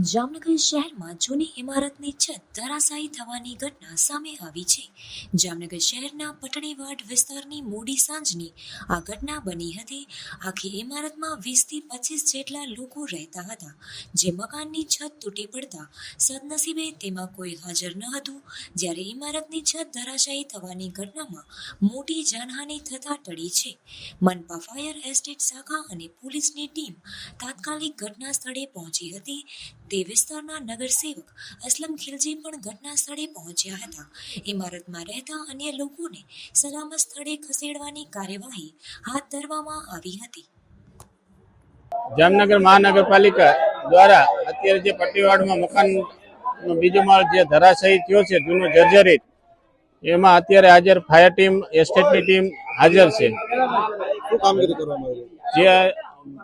જામનગર શહેરમાં જૂની ઇમારતની છત ધરાશાયી થવાની ઘટના સામે આવી છે. જામનગર શહેરના પટણીવાડ વિસ્તારની મોડી સાંજની આ ઘટના બની હતી. આખી ઇમારતમાં વીસથી પચીસ જેટલા લોકો રહેતા હતા. જે મકાનની છત તૂટી પડતા સદનસીબે તેમાં કોઈ હાજર ન હતું. જ્યારે ઇમારતની છત ધરાશાયી થવાની ઘટનામાં મોટી જાનહાનિ થતા ટળી છે. મનપા ફાયર એસ્ટેટ શાખા અને પોલીસની ટીમ તાત્કાલિક ઘટના સ્થળે પહોંચી હતી. તે વિસ્તારના નગરસેવક અસલમ ખિલજી પણ ઘટના સ્થળે પહોંચ્યા હતા. ઇમારતમાં રહેતા અન્ય લોકોને સલામત સ્થળે ખસેડવાની કાર્યવાહી હાથ ધરવામાં આવી હતી. જામનગર મહાનગરપાલિકા દ્વારા અત્યારે જે પટ્ટીવાડમાં મકાન બીજો માળ જે ધરાશયી થયો છે જૂનો જર્જરિત એમાં અત્યારે હાજર ફાયર ટીમ એસ્ટેટની ટીમ હાજર છે? જે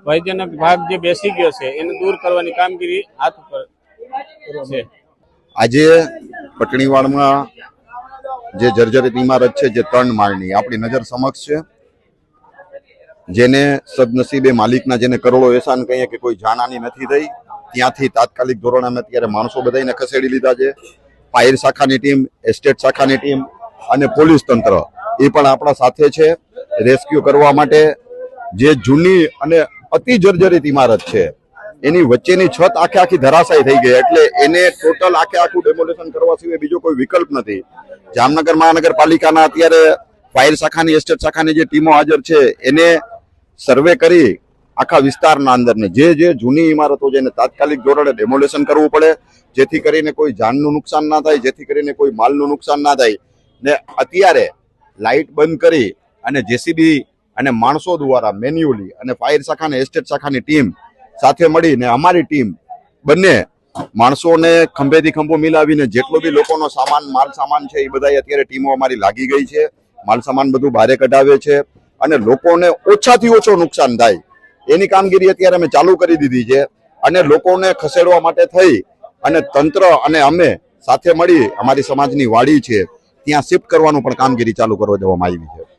ભયજનક ભાગ જે બેસી ગયો છે, એને દૂર કરવાની કામગીરી હાથ ઉપર છે. આજે પટણીવાડમાં જે જર્જરિત ઇમારત છે, જે ત્રણ માળની, આપણી નજર સમક્ષ છે. જેને સદનસીબે માલિકના જેને કરોડો એસાન કહીએ કે કોઈ જાણાની નથી થઈ, ત્યાંથી તાત્કાલિક ધોરણે અમે અત્યારે માણસો બધાને ખસેડી લીધા છે. ફાયર શાખાની ટીમ, એસ્ટેટ શાખાની ટીમ અને પોલીસ તંત્ર એ પણ આપણા સાથે છે. રેસ્ક્યુ કરવા માટે જે જૂની અને અતિ જર્જરિત ઇમારત છે, એની વચ્ચેની છત આખે આખી ધરાશાયી થઈ ગઈ, એટલે એને ટોટલ આખે આખું ડેમોલેશન કરવા સિવાય બીજો કોઈ વિકલ્પ નથી. જામનગર મહાનગરપાલિકાના અત્યારે ફાયર શાખાની એસ્ટેટ શાખાની જે ટીમો હાજર છે, એને સર્વે કરી આખા વિસ્તારના અંદરની જે જે જૂની ઇમારતો છે, એને તાત્કાલિક ધોરણે ડેમોલેશન કરવું પડે, જેથી કરીને કોઈ જાનનું નુકસાન ના થાય, જેથી કરીને કોઈ માલનું નુકસાન ના થાય. ને અત્યારે લાઇટ બંધ કરી અને જેસીબી અને માણસો દ્વારા મેન્યુઅલી અને ફાયર શાખા અને એસ્ટેટ શાખાની ટીમ સાથે મળીને અમારી ટીમ બંને માણસોને ખંભેથી ખંભો મિલાવીને જેટલો બી લોકોનો સામાન, માલ સામાન છે એ બધા અત્યારે ટીમો અમારી લાગી ગઈ છે. માલ સામાન બધું ભારે કઢાવે છે અને લોકોને ઓછાથી ઓછો નુકસાન થાય. એની કામગીરી અત્યારે અમે ચાલુ કરી દીધી છે અને લોકોને ખસેડવા માટે થઈ અને તંત્ર અને અમે સાથે મળી અમારી સમાજની વાડી છે ત્યાં શિફ્ટ કરવાનું પણ કામગીરી ચાલુ કરવા દેવામાં આવી છે.